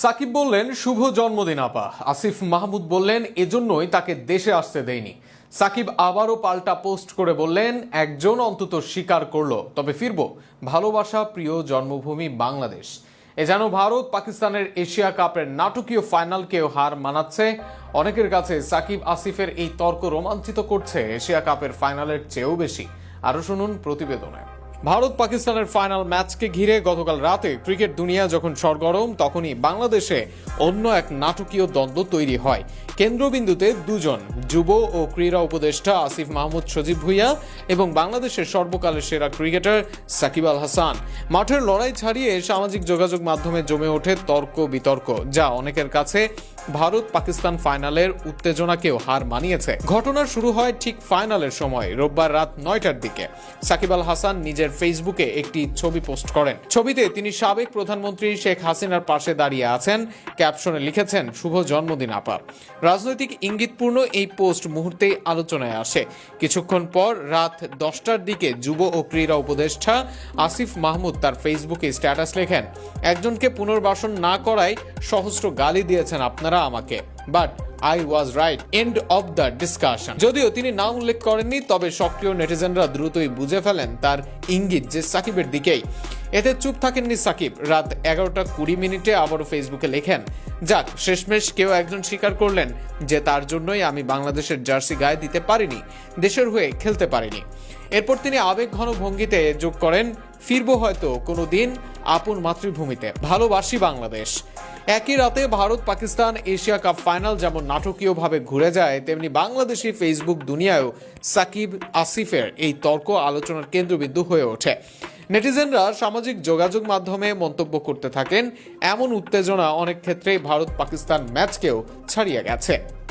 সাকিব বললেন, শুভ জন্মদিন, আপা। আসিফ মাহমুদ বললেন, এজন্যই তাকে দেশে আসতে দেয়নি সাকিব আবারও পাল্টা পোস্ট করে বললেন, একজন অন্তত স্বীকার করল। তবে ফিরবো, ভালোবাসা প্রিয় জন্মভূমি বাংলাদেশ। এ যেন ভারত, পাকিস্তানের এশিয়া কাপের নাটকীয় ফাইনালকেও হার মানাচ্ছে। অনেকের কাছে সাকিব, আসিফের এই তর্ক রোমাঞ্চিত করছে, এশিয়া কাপের ফাইনালের চেয়েও বেশি। আরও শুনুন প্রতিবেদনে। ভারত পাকিস্তানের ফাইনাল ম্যাচকে ঘিরে গতকাল রাতে ক্রিকেট দুনিয়া যখন সরগরম, তখনই বাংলাদেশে অন্য এক নাটকীয় দ্বন্দ্ব তৈরি হয়। কেন্দ্রবিন্দুতে দুজন, যুব ও ক্রীড়া উপদেষ্টা আসিফ মাহমুদ, সজীব ভুইয়া এবং বাংলাদেশের সর্বকালের সেরা ক্রিকেটার সাকিব আল হাসান। মাঠের লড়াই ছাড়িয়ে সামাজিক যোগাযোগ মাধ্যমে জমে ওঠে তর্ক বিতর্ক যা অনেকের কাছে ভারত পাকিস্তান ফাইনালের উত্তেজনাকেও হার মানিয়েছে। ঘটনা শুরু হয় ঠিক ফাইনালের সময়, রোববার রাত নয়টার দিকে। সাকিব আল হাসান নিজের ফেসবুকে একটি ছবি পোস্ট করেন। ছবিতে তিনি সাবেক প্রধানমন্ত্রী শেখ হাসিনার পাশে দাঁড়িয়ে আছেন। ক্যাপশনে লিখেছেন, শুভ জন্মদিন, আপা। রাজনৈতিক ইঙ্গিতপূর্ণ এই পোস্ট মুহূর্তেই আলোচনায় আসে। কিছুক্ষণ পর রাত দশটার দিকে যুব ও ক্রীড়া উপদেষ্টা আসিফ মাহমুদ তার ফেসবুকে স্ট্যাটাস লেখেন, একজনকে পুনর্বাসন না করায় সহস্র গালি দিয়েছেন আপনারা। আমাকে। But I was right end of the discussion যদিও তিনি নাম উল্লেখ করেননি, তবে সক্রিয় নেটিজেনরা দ্রুতই বুঝে ফেলেন তার ইঙ্গিত যে সাকিবের দিকেই। এতে চুপ থাকেননি সাকিব। রাত এগারোটা কুড়ি মিনিটে আবারও ফেসবুকে লেখেন, যাক, শেষমেশ কেউ একজন স্বীকার করলেন যে তার জন্যই আমি বাংলাদেশের জার্সি গায়ে দিতে পারিনি, দেশের হয়ে খেলতে পারিনি। এরপর তিনি আবেগ ঘন ভঙ্গিতে যোগ করেন, ফিরবো হয়তো কোনো দিন আপন মাতৃভূমিতে। ভালোবাসি বাংলাদেশ। একই রাতে Bharat, Pakistan, Asia cup final যেমন নাটকীয়ভাবে ঘুরে যায়, তেমনি বাংলাদেশি ফেসবুক দুনিয়ায়ও সাকিব আসিফের এই তর্ক আলোচনার কেন্দ্রবিন্দু হয়ে ওঠে। নেটিজেনরা সামাজিক যোগাযোগ মাধ্যমে মন্তব্য করতে থাকেন, এমন উত্তেজনা অনেক ক্ষেত্রেই ভারত পাকিস্তান ম্যাচকেও ছাড়িয়ে গেছে।